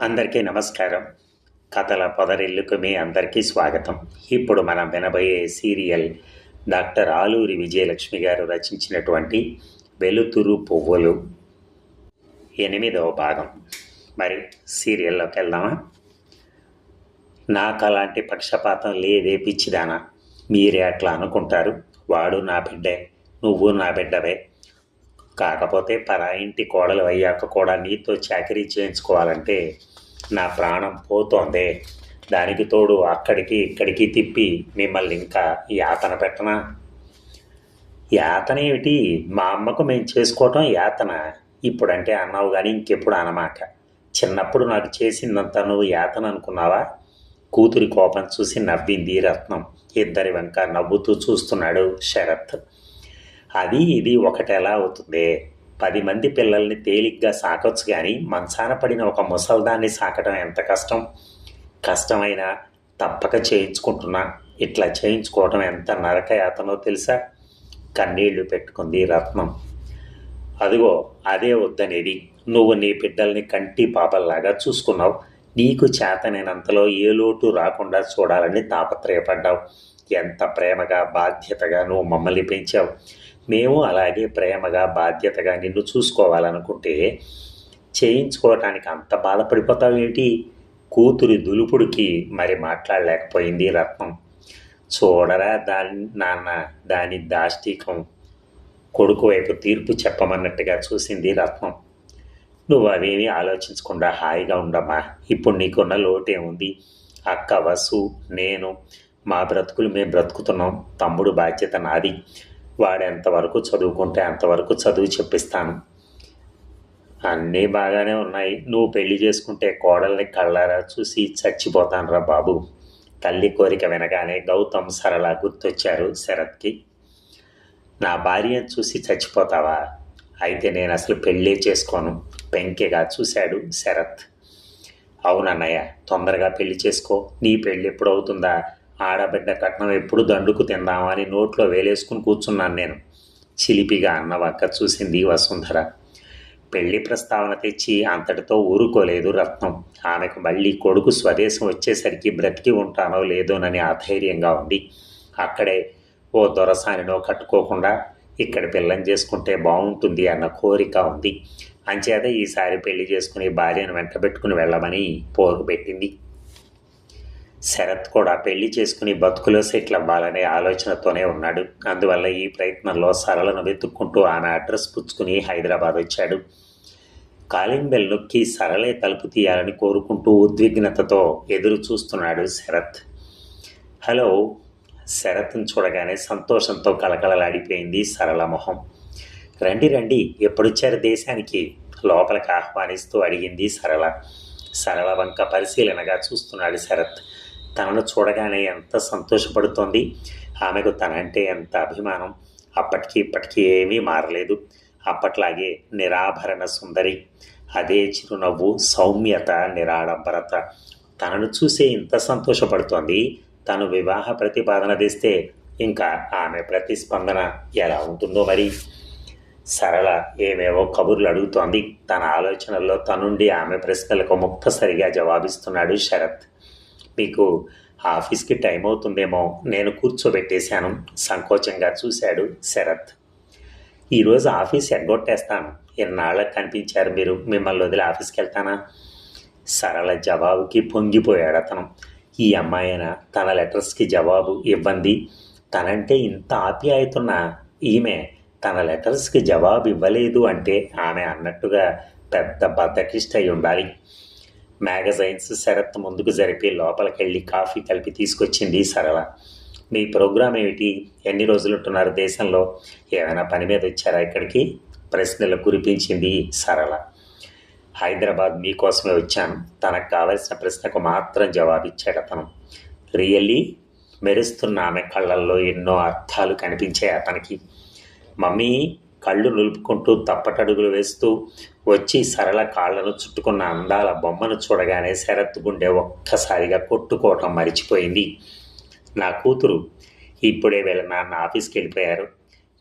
అందరికీ నమస్కారం. కథల పొదరిల్లుకు మీ అందరికీ స్వాగతం. ఇప్పుడు మనం వినబోయే సీరియల్ డాక్టర్ ఆలూరి విజయలక్ష్మి గారు రచించినటువంటి వెలుతురు పువ్వులు. ఎనిమిదవ భాగం. మరి సీరియల్లోకి వెళ్దామా? నాకు అలాంటి పక్షపాతం లేదే పిచ్చిదానా. మీరే అట్లా అనుకుంటారు. వాడు నా బిడ్డే నువ్వు నా బిడ్డవే. కాకపోతే పరా ఇంటి కోడలు అయ్యాక కూడా నీతో చాకరీ చేయించుకోవాలంటే నా ప్రాణం పోతోందే. దానికి తోడు అక్కడికి ఇక్కడికి తిప్పి మిమ్మల్ని ఇంకా యాతన పెట్టనా? యాతన ఏమిటి? మా అమ్మకు మేము చేసుకోవటం యాతన. ఇప్పుడంటే అన్నావు కానీ ఇంకెప్పుడు అన్నమాట చిన్నప్పుడు నాకు చేసిందంతా నువ్వు యాతన అనుకున్నావా? కూతురి కోపం చూసి నవ్వింది రత్నం. ఇద్దరి వెంక నవ్వుతూ చూస్తున్నాడు శరత్. అది ఇది ఒకటెలా అవుతుంది? పది మంది పిల్లల్ని తేలిగ్గా సాకొచ్చు కానీ మంచాన పడిన ఒక ముసల్దాన్ని సాకటం ఎంత కష్టం? కష్టమైనా తప్పక చేయించుకుంటున్నా. ఇట్లా చేయించుకోవటం ఎంత నరకయాతనో తెలుసా? కన్నీళ్ళు పెట్టుకుంది రత్నం. అదిగో అదే వద్దనేది. నువ్వు నీ బిడ్డల్ని కంటి పాపల్లాగా చూసుకున్నావు. నీకు చేతనైనంతలో ఏ లోటు రాకుండా చూడాలని తాపత్రయపడ్డావు. ఎంత ప్రేమగా బాధ్యతగా నువ్వు మమ్మల్ని పెంచావు. మేము అలాగే ప్రేమగా బాధ్యతగా నిన్ను చూసుకోవాలనుకుంటే చేయించుకోవటానికి అంత బాధపడిపోతావు ఏంటి? కూతురి దులుపుడికి మరి మాట్లాడలేకపోయింది రత్నం. చూడరా దాని నాన్న దాని దాష్టికం. కొడుకు వైపు తీర్పు చెప్పమన్నట్టుగా చూసింది రత్నం. నువ్వు అవేమీ ఆలోచించకుండా హాయిగా ఉండమ్మా. ఇప్పుడు నీకున్న లోటేముంది అక్క వసు నేను మా బ్రతుకులు మేము బ్రతుకుతున్నాం. తమ్ముడు బాధ్యత నాది. వాడు ఎంతవరకు చదువుకుంటే అంతవరకు చదువు చెప్పిస్తాను. అన్నీ బాగానే ఉన్నాయి. నువ్వు పెళ్ళి చేసుకుంటే కోడల్ని కళ్ళారా చూసి చచ్చిపోతానురా బాబు. తల్లి కోరిక వినగానే గౌతమ్ సరళ గుర్తొచ్చారు శరత్కి. నా భార్యను చూసి చచ్చిపోతావా? అయితే నేను అసలు పెళ్ళే చేసుకోను. పెంకెగా చూశాడు శరత్. అవునన్నయ్య తొందరగా పెళ్ళి చేసుకో. నీ పెళ్ళి ఎప్పుడు అవుతుందా ఆడబిడ్డ కట్నం ఎప్పుడు దండుకు తిందామని నోట్లో వేలేసుకుని కూర్చున్నాను నేను. చిలిపిగా అన్న వక్క చూసింది వసుంధర. పెళ్ళి ప్రస్తావన తెచ్చి అంతటితో ఊరుకోలేదు రత్నం. ఆమెకు మళ్ళీ కొడుకు స్వదేశం వచ్చేసరికి బ్రతికి ఉంటానో లేదోనని ఆధైర్యంగా ఉంది. అక్కడే ఓ దొరసానినో కట్టుకోకుండా ఇక్కడ పిల్లం చేసుకుంటే బాగుంటుంది అన్న కోరిక ఉంది. అంచేత ఈసారి పెళ్ళి చేసుకుని భార్యను వెంటబెట్టుకుని వెళ్ళమని పోరు పెట్టింది శరత్ కూడా పెళ్ళి చేసుకుని బతుకులో సెటిల్ అవ్వాలనే ఆలోచనతోనే ఉన్నాడు. అందువల్ల ఈ ప్రయత్నంలో సరళను వెతుక్కుంటూ ఆమె అడ్రస్ పుచ్చుకుని హైదరాబాద్ వచ్చాడు. కాలింగ్ బెల్ నొక్కి సరళే తలుపు తీయాలని కోరుకుంటూ ఉద్విగ్నతతో ఎదురు చూస్తున్నాడు శరత్. హలో శరత్ను చూడగానే సంతోషంతో కలకలలాడిపోయింది సరళ మొహం. రండి రండి ఎప్పుడొచ్చారు దేశానికి? లోపలికి ఆహ్వానిస్తూ అడిగింది సరళ. సరళ వంక పరిశీలనగా చూస్తున్నాడు శరత్. తనను చూడగానే ఎంత సంతోషపడుతోంది. ఆమెకు తనంటే ఎంత అభిమానం. అప్పటికి ఇప్పటికీ ఏమీ మారలేదు. అప్పట్లాగే నిరాభరణ సుందరి అదే చిరునవ్వు సౌమ్యత నిరాడంబరత. తనను చూసే ఇంత సంతోషపడుతోంది. తను వివాహ ప్రతిపాదన తెస్తే ఇంకా ఆమె ప్రతిస్పందన ఎలా ఉంటుందో మరి. సరళ ఏమేవో కబుర్లు అడుగుతోంది. తన ఆలోచనల్లో తనుండి ఆమె ప్రశ్నలకు ముక్తసరిగా జవాబిస్తున్నాడు శరత్. మీకు ఆఫీస్కి టైం అవుతుందేమో నేను కూర్చోబెట్టేశాను. సంకోచంగా చూశాడు శరత్. ఈరోజు ఆఫీస్ ఎగ్గొట్టేస్తాను. ఎన్నాళ్ళకి కనిపించారు మీరు? మిమ్మల్ని వదిలి ఆఫీస్కి వెళ్తానా? సరళ జవాబుకి పొంగిపోయాడు అతను. ఈ అమ్మాయిన తన లెటర్స్కి జవాబు ఇవ్వండి తనంటే ఇంత ఆప్యాయతున్న ఈమె తన లెటర్స్కి జవాబు ఇవ్వలేదు అంటే ఆమె అన్నట్టుగా పెద్ద బద్దకిష్ట అయి ఉండాలి మ్యాగజైన్స్ శరత్ ముందుకు జరిపి లోపలికెళ్ళి కాఫీ కలిపి తీసుకొచ్చింది సరళ. మీ ప్రోగ్రాం ఏమిటి? ఎన్ని రోజులు ఉంటున్నారు దేశంలో? ఏమైనా పని మీద వచ్చారా ఇక్కడికి? ప్రశ్నలు కురిపించింది సరళ. హైదరాబాద్ మీకోసమే వచ్చాను. తనకు కావలసిన ప్రశ్నకు మాత్రం జవాబిచ్చాడు అతను. రియల్లీ? మెరుస్తున్న ఆమె కళ్ళల్లో ఎన్నో అర్థాలు కనిపించాయి అతనికి. మమ్మీ కళ్ళు నులుపుకుంటూ తప్పటడుగులు వేస్తూ వచ్చి సరళ కాళ్ళను చుట్టుకున్న అందాల బొమ్మను చూడగానే శరత్ గుండె ఒక్కసారిగా కొట్టుకోవటం మరిచిపోయింది. నా కూతురు ఇప్పుడే వీళ్ళ నాన్న ఆఫీస్కి వెళ్ళిపోయారు.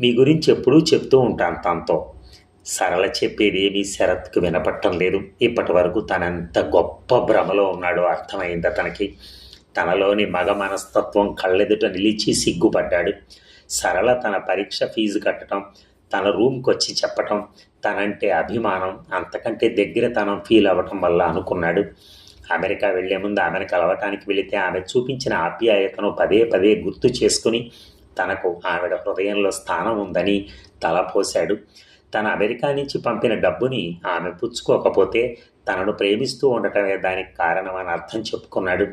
మీ గురించి ఎప్పుడూ చెప్తూ ఉంటాను తనతో. సరళ చెప్పేది ఏమీ శరత్కు వినపట్టం లేదు. ఇప్పటి వరకు తనంత గొప్ప భ్రమలో ఉన్నాడో అర్థమైంది అతనికి. తనలోని మగ మనస్తత్వం కళ్ళెదుట నిలిచి సిగ్గుపడ్డాడు. సరళ తన పరీక్ష ఫీజు కట్టడం తన రూమ్కి వచ్చి చెప్పటం తనంటే అభిమానం అంతకంటే దగ్గర తనం ఫీల్ అవ్వటం వల్ల అనుకున్నాడు. అమెరికా వెళ్ళే ముందు ఆమెను కలవటానికి వెళితే ఆమె చూపించిన ఆప్యాయతను పదే పదే గుర్తు చేసుకుని తనకు ఆవిడ హృదయంలో స్థానం ఉందని తలపోశాడు తన అమెరికా నుంచి పంపిన డబ్బుని ఆమె పుచ్చుకోకపోతే తనను ప్రేమిస్తూ ఉండటమే దానికి కారణమని అర్థం చెప్పుకున్నాడు.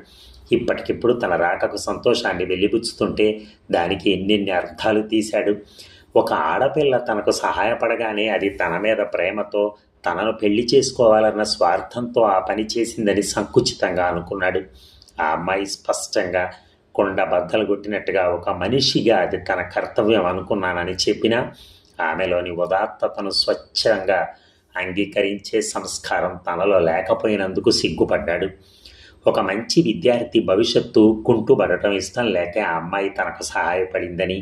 ఇప్పటికిప్పుడు తన రాకకు సంతోషాన్ని వెళ్ళిపుచ్చుతుంటే దానికి ఎన్నెన్ని అర్థాలు తీశాడు. ఒక ఆడపిల్ల తనకు సహాయపడగానే అది తన మీద ప్రేమతో తనను పెళ్ళి చేసుకోవాలన్న స్వార్థంతో ఆ పని చేసిందని సంకుచితంగా అనుకున్నాడు. ఆ అమ్మాయి స్పష్టంగా కొండ బద్దలు కొట్టినట్టుగా ఒక మనిషిగా అది తన కర్తవ్యం అనుకున్నానని చెప్పినా ఆమెలోని ఉదాత్తతను స్వచ్ఛంగా అంగీకరించే సంస్కారం తనలో లేకపోయినందుకు సిగ్గుపడ్డాడు. ఒక మంచి విద్యార్థి భవిష్యత్తు కుంటుపడటం ఇష్టం లేక ఆ అమ్మాయి తనకు సహాయపడిందని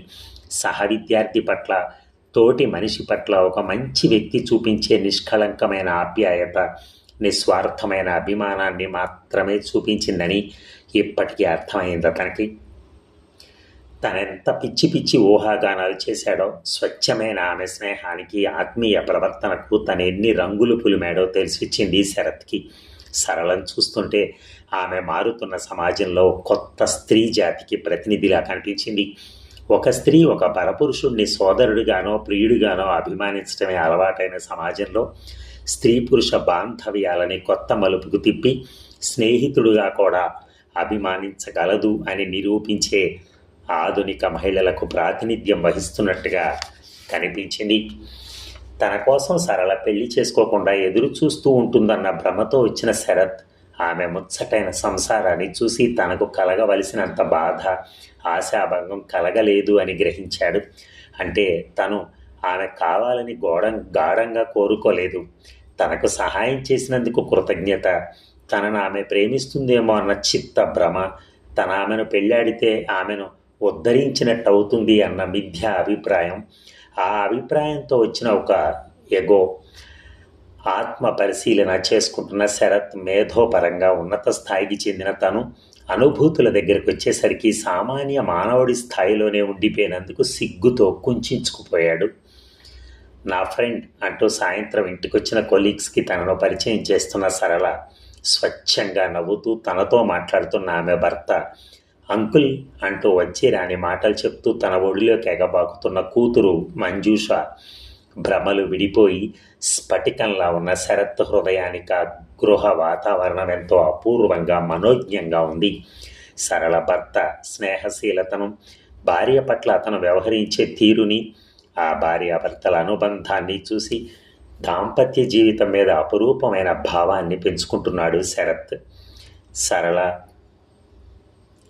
సహ విద్యార్థి పట్ల తోటి మనిషి పట్ల ఒక మంచి వ్యక్తి చూపించే నిష్కళంకమైన ఆప్యాయత నిస్వార్థమైన అభిమానాన్ని మాత్రమే చూపించిందని ఇప్పటికీ అర్థమైంది అతనికి తనెంత పిచ్చి పిచ్చి ఊహాగానాలు చేశాడో స్వచ్ఛమైన ఆమె స్నేహానికి ఆత్మీయ ప్రవర్తనకు తన ఎన్ని రంగులు పులిమాడో తెలిసిచ్చింది శరత్కి. సరళం చూస్తుంటే ఆమె మారుతున్న సమాజంలో కొత్త స్త్రీ జాతికి ప్రతినిధిలా కనిపించింది. ఒక స్త్రీ ఒక పరపురుషుణ్ణి సోదరుడిగానో ప్రియుడిగానో అభిమానించడమే అలవాటైన సమాజంలో స్త్రీ పురుష బాంధవ్యాలని కొత్త మలుపుకు తిప్పి స్నేహితుడుగా కూడా అభిమానించగలదు అని నిరూపించే ఆధునిక మహిళలకు ప్రాతినిధ్యం వహిస్తున్నట్టుగా కనిపించింది. తన కోసం సరళ పెళ్ళి చేసుకోకుండా ఎదురు చూస్తూ ఉంటుందన్న భ్రమతో వచ్చిన శరత్ ఆమె ముచ్చటైన సంసారాన్ని చూసి తనకు కలగవలసినంత బాధ ఆశాభంగం కలగలేదు అని గ్రహించాడు. అంటే తను ఆమె కావాలని గోడ గాఢంగా కోరుకోలేదు. తనకు సహాయం చేసినందుకు కృతజ్ఞత. తనను ఆమె ప్రేమిస్తుందేమో అన్న చిత్త భ్రమ తన ఆమెను పెళ్ళాడితే ఆమెను ఉద్ధరించినట్టు అవుతుంది అన్న మిథ్య అభిప్రాయం ఆ అభిప్రాయంతో వచ్చిన ఒక ఎగో ఆత్మ పరిశీలన చేసుకుంటున్న శరత్ మేధోపరంగా ఉన్నత స్థాయికి చెందిన తను అనుభూతుల దగ్గరకు వచ్చేసరికి సామాన్య మానవుడి స్థాయిలోనే ఉండిపోయినందుకు సిగ్గుతో కుంచుకుపోయాడు. నా ఫ్రెండ్ అంటూ సాయంత్రం ఇంటికొచ్చిన కొలీగ్స్కి తనను పరిచయం చేస్తున్న సరళ స్వచ్ఛంగా నవ్వుతూ తనతో మాట్లాడుతున్న ఆమె భర్త అంకుల్ అంటూ వచ్చి రాని మాటలు చెప్తూ తన ఒడిలోకి ఎగబాకుతున్న కూతురు మంజూష భ్రమలు విడిపోయి స్ఫటికంలా ఉన్న శరత్ హృదయానికి ఆ గృహ వాతావరణం ఎంతో అపూర్వంగా మనోజ్ఞంగా ఉంది. సరళ భర్త స్నేహశీలతను భార్య పట్ల అతను వ్యవహరించే తీరుని ఆ భార్యాభర్తల అనుబంధాన్ని చూసి దాంపత్య జీవితం మీద అపురూపమైన భావాన్ని పెంచుకుంటున్నాడు శరత్. సరళ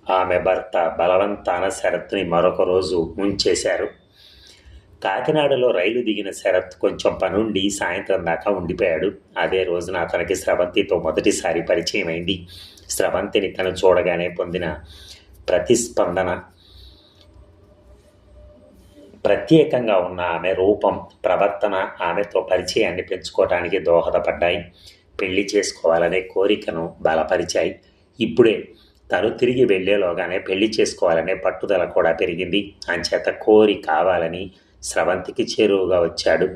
ఆమె భర్త బలవంతాన శరత్ని మరొక రోజు ఉంచేశారు కాకినాడలో రైలు దిగిన శరత్ కొంచెం పనుండి సాయంత్రం దాకా ఉండిపోయాడు. అదే రోజున అతనికి స్రవంతితో మొదటిసారి పరిచయం అయింది స్రవంతిని తను చూడగానే పొందిన ప్రతిస్పందన ప్రత్యేకంగా ఉన్న ఆమె రూపం ప్రవర్తన ఆమెతో పరిచయాన్ని పెంచుకోవడానికి దోహదపడ్డాయి. పెళ్ళి చేసుకోవాలనే కోరికను బలపరిచాయి. ఇప్పుడే తను తిరిగి వెళ్ళేలోగానే పెళ్ళి చేసుకోవాలనే పట్టుదల కూడా పెరిగింది. అంచేత కోరి కావాలని స్రవంతికి చేరువుగా వచ్చాడు.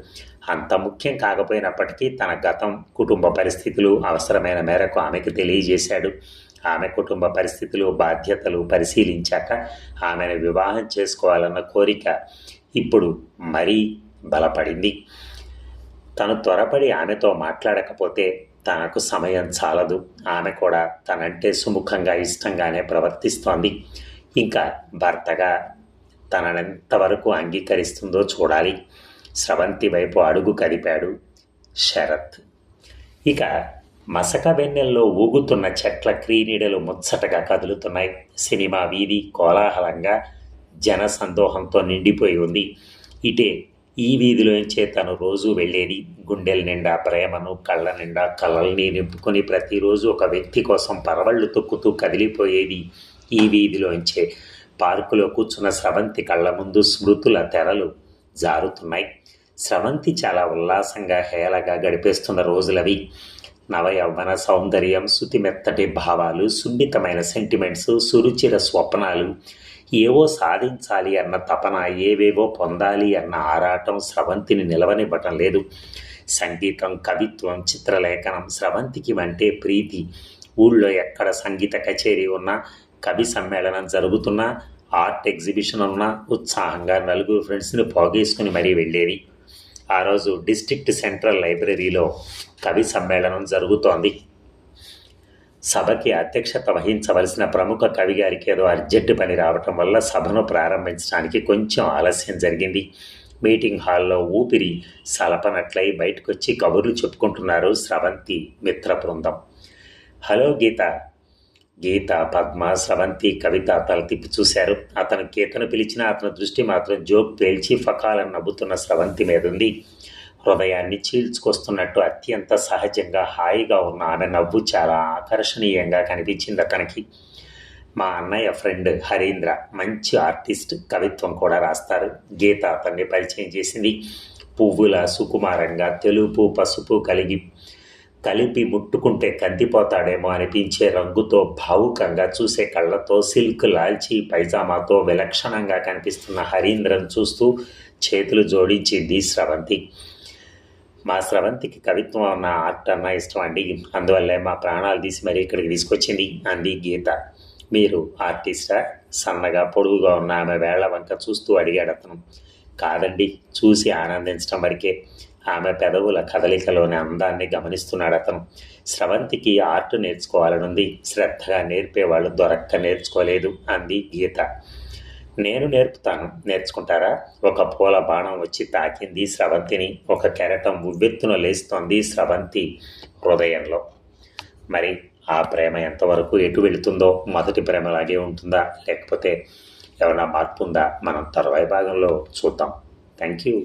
అంత ముఖ్యం కాకపోయినప్పటికీ తన గతం కుటుంబ పరిస్థితులు అవసరమైన మేరకు ఆమెకు తెలియజేశాడు. ఆమె కుటుంబ పరిస్థితులు బాధ్యతలు పరిశీలించాక ఆమెను వివాహం చేసుకోవాలన్న కోరిక ఇప్పుడు మరీ బలపడింది. తను త్వరపడి ఆమెతో మాట్లాడకపోతే తనకు సమయం చాలదు. ఆమె కూడా తనంటే సుముఖంగా ఇష్టంగానే ప్రవర్తిస్తోంది. ఇంకా భర్తగా తననెంతవరకు అంగీకరిస్తుందో చూడాలి. స్రవంతి వైపు అడుగు కదిపాడు శరత్. ఇక మసక వెన్నెల్లో ఊగుతున్న చెట్ల క్రీనీడలు ముచ్చటగా కదులుతున్నాయి. సినిమా వీధి కోలాహలంగా జన సందోహంతో నిండిపోయి ఉంది. ఇటే ఈ వీధిలోంచే తను రోజు వెళ్ళేది. గుండెల నిండా ప్రేమను కళ్ళ నిండా కళ్ళల్ని నింపుకొని ప్రతిరోజు ఒక వ్యక్తి కోసం పరవళ్ళు తొక్కుతూ కదిలిపోయేది ఈ వీధిలోంచే. పార్కులో కూర్చున్న స్రవంతి కళ్ళ ముందు స్మృతుల తెరలు జారుతున్నాయి. స్రవంతి చాలా ఉల్లాసంగా హేళగా గడిపేస్తున్న రోజులవి. నవ యవ్వన సౌందర్యం శుతిమెత్తటి భావాలు సున్నితమైన సెంటిమెంట్స్ సురుచిర స్వప్నాలు. ఏవో సాధించాలి అన్న తపన ఏవేవో పొందాలి అన్న ఆరాటం స్రవంతిని నిలవనివ్వటం లేదు. సంగీతం కవిత్వం చిత్రలేఖనం స్రవంతికి అంటే ప్రీతి. ఊళ్ళో ఎక్కడ సంగీత కచేరీ ఉన్నా కవి సమ్మేళనం జరుగుతున్నా ఆర్ట్ ఎగ్జిబిషన్ ఉన్నా ఉత్సాహంగా నలుగురు ఫ్రెండ్స్ని పోగేసుకుని మరీ వెళ్ళేది. ఆ రోజు డిస్ట్రిక్ట్ సెంట్రల్ లైబ్రరీలో కవి సమ్మేళనం జరుగుతోంది. సభకి అధ్యక్షత వహించవలసిన ప్రముఖ కవి గారికి ఏదో అర్జెంటు పని రావటం వల్ల సభను ప్రారంభించడానికి కొంచెం ఆలస్యం జరిగింది. మీటింగ్ హాల్లో ఊపిరి సలపనట్లయి బయటకొచ్చి కబుర్లు చెప్పుకుంటున్నారు స్రవంతి మిత్ర బృందం. హలో గీత. గీత పద్మ స్రవంతి కవిత తల తిప్పి చూశారు. అతను గీతను పిలిచిన అతని దృష్టి మాత్రం జోక్ పేల్చి ఫకాలను నవ్వుతున్న స్రవంతి మీద ఉంది హృదయాన్ని చీల్చుకొస్తున్నట్టు అత్యంత సహజంగా హాయిగా ఉన్న ఆమె నవ్వు చాలా ఆకర్షణీయంగా కనిపించింది అతనికి. మా అన్నయ్య ఫ్రెండ్ హరీంద్ర మంచి ఆర్టిస్ట్ కవిత్వం కూడా రాస్తారు. గీత అతన్ని పరిచయం చేసింది. పువ్వుల సుకుమారంగా తెలుపు పసుపు కలిగి కలిపి ముట్టుకుంటే కందిపోతాడేమో అనిపించే రంగుతో భావుకంగా చూసే కళ్ళతో సిల్క్ లాల్చి పైజామాతో విలక్షణంగా కనిపిస్తున్న హరీంద్రం చూస్తూ చేతులు జోడించింది స్రవంతి. మా స్రవంతికి కవిత్వం అన్న ఆర్ట్ అన్న ఇష్టం అండి. అందువల్లే మా ప్రాణాలు తీసి మరీ ఇక్కడికి తీసుకొచ్చింది అంది గీత. మీరు ఆర్టిస్టా? సన్నగా పొడుగుగా ఉన్న ఆమె వేళ్ళ వంక చూస్తూ అడిగాడు అతను. కాదండి చూసి ఆనందించడం వరకే. ఆమె పెదవుల కదలికలోని అందాన్ని గమనిస్తున్నాడు అతను. స్రవంతికి ఆర్ట్ నేర్చుకోవాలనుంది. శ్రద్ధగా నేర్పేవాళ్ళు దొరక్క నేర్చుకోలేదు అంది గీత. నేను నేర్పుతాను. నేర్చుకుంటారా? ఒక పూల బాణం వచ్చి తాకింది స్రవంతిని. ఒక కెరటం ఉవ్వెత్తున లేస్తోంది స్రవంతి హృదయంలో. మరి ఆ ప్రేమ ఎంతవరకు ఎటు వెళుతుందో మొదటి ప్రేమలాగే ఉంటుందా? లేకపోతే ఏమైనా మార్పు ఉందా మనం తర్వాయి భాగంలో చూద్దాం. Thank you